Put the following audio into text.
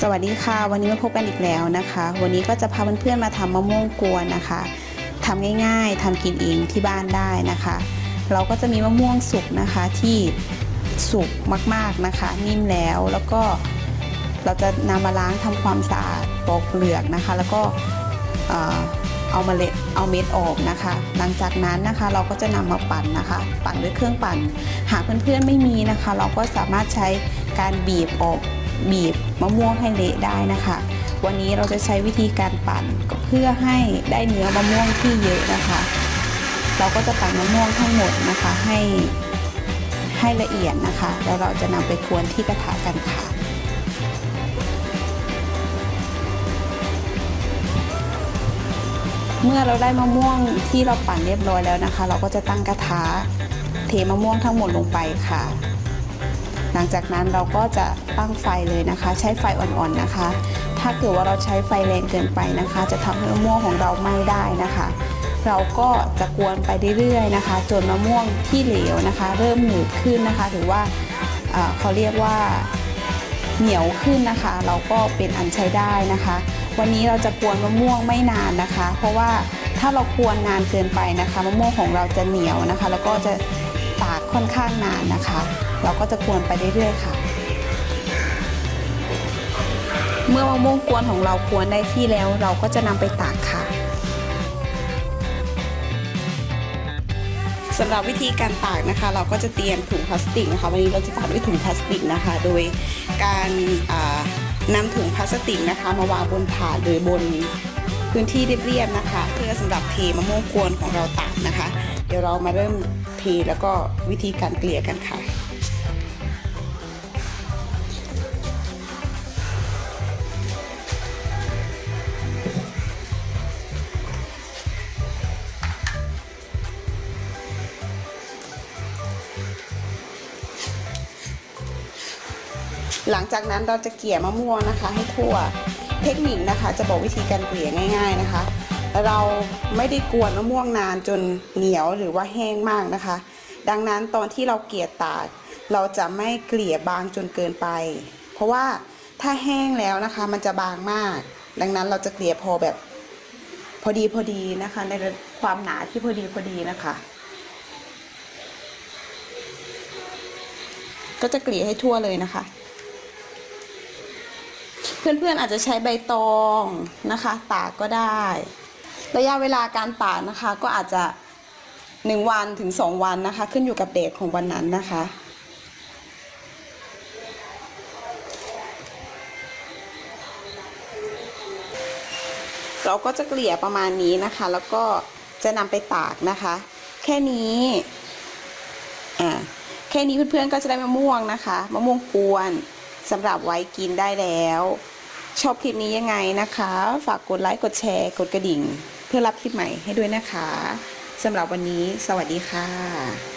สวัสดีค่ะ วันนี้มาพบกันอีกแล้วนะคะ วันนี้ก็จะพาเพื่อนๆมาทำมะม่วงกวนนะคะทำง่ายๆทำกินเองที่บ้านได้นะคะ เราก็จะมีมะม่วงสุกนะคะที่สุกมากๆนะคะ นิ่มแล้วแล้วก็เราจะนำมาล้างทำความสะอาดปอกเปลือกนะคะ แล้วก็เอ่อเอาเมล็ดเอาเม็ดออกนะคะ หลังจากนั้นนะคะเราก็จะนำมาปั่นนะคะ ปั่นด้วยเครื่องปั่น หากเพื่อนๆไม่มีนะคะ เราก็สามารถใช้การบีบออก บีบมะม่วงให้เละได้นะคะ วันนี้เราจะใช้วิธีการปั่นเพื่อให้ได้เนื้อมะม่วงที่เยอะนะคะ เราก็จะปั่นมะม่วงทั้งหมดนะคะให้ให้ละเอียดนะคะ แล้วเราจะนำไปกวนที่กระทะกันค่ะเมื่อเราได้มะม่วงที่เราปั่นเรียบร้อยแล้วนะคะ เราก็จะตั้งกระทะเทมะม่วงทั้งหมดลงไปค่ะ หลังจากนั้นเราก็จะตั้งไฟเลยนะคะ ใช้ไฟอ่อนๆนะคะ ถ้าเกิดว่าเราใช้ไฟแรงเกินไปนะคะ จะทำให้มะม่วงของเราไหม้ได้นะคะ เราก็จะกวนไปเรื่อยๆนะคะ จนมะม่วงที่เหลวนะคะ เริ่มหนืดขึ้นนะคะ หรือว่าเอ่อเขาเรียกว่าเหนียวขึ้นนะคะ เราก็เป็นอันใช้ได้นะคะ วันนี้เราจะกวนมะม่วงไม่นานนะคะ เพราะว่าถ้าเรากวนนานเกินไปนะคะ มะม่วงของเราจะเหนียวนะคะ แล้วก็จะ ตากค่อนข้างนานนะคะ เราก็จะกวนไปเรื่อยๆค่ะ เมื่อมะม่วงกวนของเรากวนได้ที่แล้ว เราก็จะนำไปตากค่ะสำหรับวิธีการตากนะคะ เราก็จะเตรียมถุงพลาสติกนะคะ วันนี้เราจะตากด้วยถุงพลาสติกนะคะ โดยการนำถุงพลาสติกนะคะ มาวางบนถาดหรือบนพื้นที่เรียบๆนะคะ เพื่อสำหรับเทมะม่วงกวนของเราตากนะคะ เดี๋ยวเรามาเริ่มเทแล้วก็วิธีการเกลี่ยกันค่ะหลังจากนั้นเราจะเกลี่ยมะม่วงนะคะ ให้ทั่ว เทคนิคนะคะ จะบอกวิธีการเกลี่ยง่าย ๆนะคะ เราไม่ได้กวนมะม่วงนานจนเหนียวหรือว่าแห้งมากนะคะ ดังนั้นตอนที่เราเกลี่ยตาก เราจะไม่เกลี่ยบางจนเกินไป เพราะว่าถ้าแห้งแล้วนะคะ มันจะบางมาก ดังนั้นเราจะเกลี่ยพอแบบพอดีพอดีนะคะ ในความหนาที่พอดีพอดีนะคะ ก็จะเกลี่ยให้ทั่วเลยนะคะเพื่อนๆอาจจะใช้ใบตองนะคะ ตากก็ได้ ระยะเวลาการตากนะคะ ก็อาจจะ 1 วันถึง 2 วันนะคะ ขึ้นอยู่กับเดทของวันนั้นนะคะ เราก็จะเกลี่ยประมาณนี้นะคะ แล้วก็จะนำไปตากนะคะ แค่นี้อ่าแค่นี้เพื่อนๆก็จะได้มะม่วงนะคะมะม่วงกวนสำหรับไว้กินได้แล้ว ชอบคลิปนี้ยังไงนะคะ ฝากกดไลค์กดแชร์ กดกระดิ่ง เพื่อรับคลิปใหม่ให้ด้วยนะคะสำหรับวันนี้ สวัสดีค่ะ